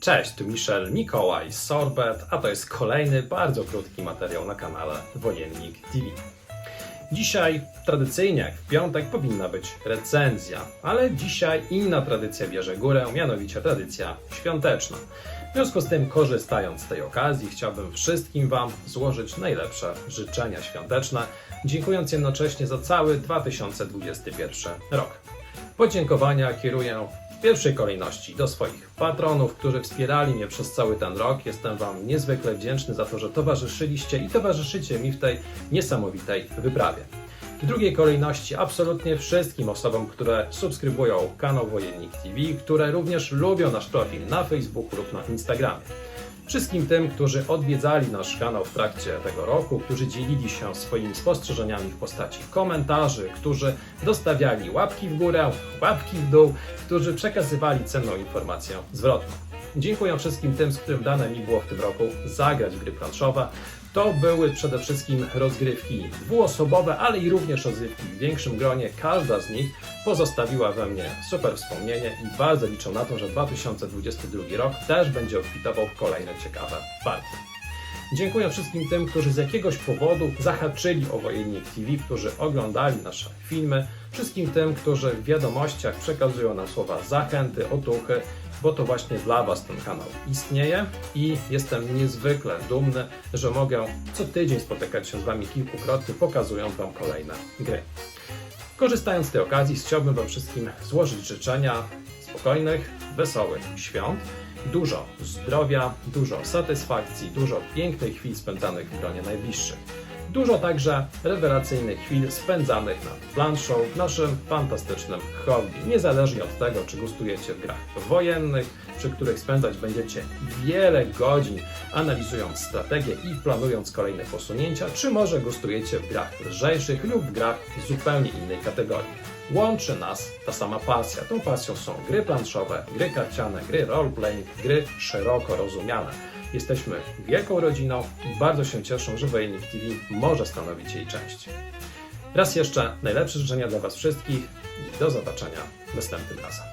Cześć, tu Michel Mikołaj Sorbet, a to jest kolejny bardzo krótki materiał na kanale Wojennik TV. Dzisiaj, tradycyjnie jak w piątek, powinna być recenzja, ale dzisiaj inna tradycja bierze górę, mianowicie tradycja świąteczna. W związku z tym, korzystając z tej okazji, chciałbym wszystkim Wam złożyć najlepsze życzenia świąteczne, dziękując jednocześnie za cały 2021 rok. Podziękowania kieruję w pierwszej kolejności do swoich patronów, którzy wspierali mnie przez cały ten rok. Jestem Wam niezwykle wdzięczny za to, że towarzyszyliście i towarzyszycie mi w tej niesamowitej wyprawie. W drugiej kolejności absolutnie wszystkim osobom, które subskrybują kanał Wojennik TV, które również lubią nasz profil na Facebooku lub na Instagramie. Wszystkim tym, którzy odwiedzali nasz kanał w trakcie tego roku, którzy dzielili się swoimi spostrzeżeniami w postaci komentarzy, którzy dostawiali łapki w górę, łapki w dół, którzy przekazywali cenną informację zwrotną. Dziękuję wszystkim tym, z którym dane mi było w tym roku zagrać gry planszowe. To były przede wszystkim rozgrywki dwuosobowe, ale i również rozgrywki w większym gronie. Każda z nich pozostawiła we mnie super wspomnienie i bardzo liczę na to, że 2022 rok też będzie obfitował w kolejne ciekawe partie. Dziękuję wszystkim tym, którzy z jakiegoś powodu zahaczyli o Wojennik TV, którzy oglądali nasze filmy, wszystkim tym, którzy w wiadomościach przekazują nam słowa zachęty, otuchy, bo to właśnie dla Was ten kanał istnieje. I jestem niezwykle dumny, że mogę co tydzień spotykać się z Wami kilkukrotnie, pokazując Wam kolejne gry. Korzystając z tej okazji, chciałbym Wam wszystkim złożyć życzenia spokojnych, wesołych świąt, dużo zdrowia, dużo satysfakcji, dużo pięknych chwil spędzanych w gronie najbliższych. Dużo także rewelacyjnych chwil spędzanych nad planszą w naszym fantastycznym hobby. Niezależnie od tego, czy gustujecie w grach wojennych, przy których spędzać będziecie wiele godzin analizując strategię i planując kolejne posunięcia, czy może gustujecie w grach lżejszych lub w grach zupełnie innej kategorii. Łączy nas ta sama pasja. Tą pasją są gry planszowe, gry karciane, gry roleplaying, gry szeroko rozumiane. Jesteśmy wielką rodziną i bardzo się cieszę, że Wojennik TV może stanowić jej część. Raz jeszcze najlepsze życzenia dla Was wszystkich i do zobaczenia następnym razem.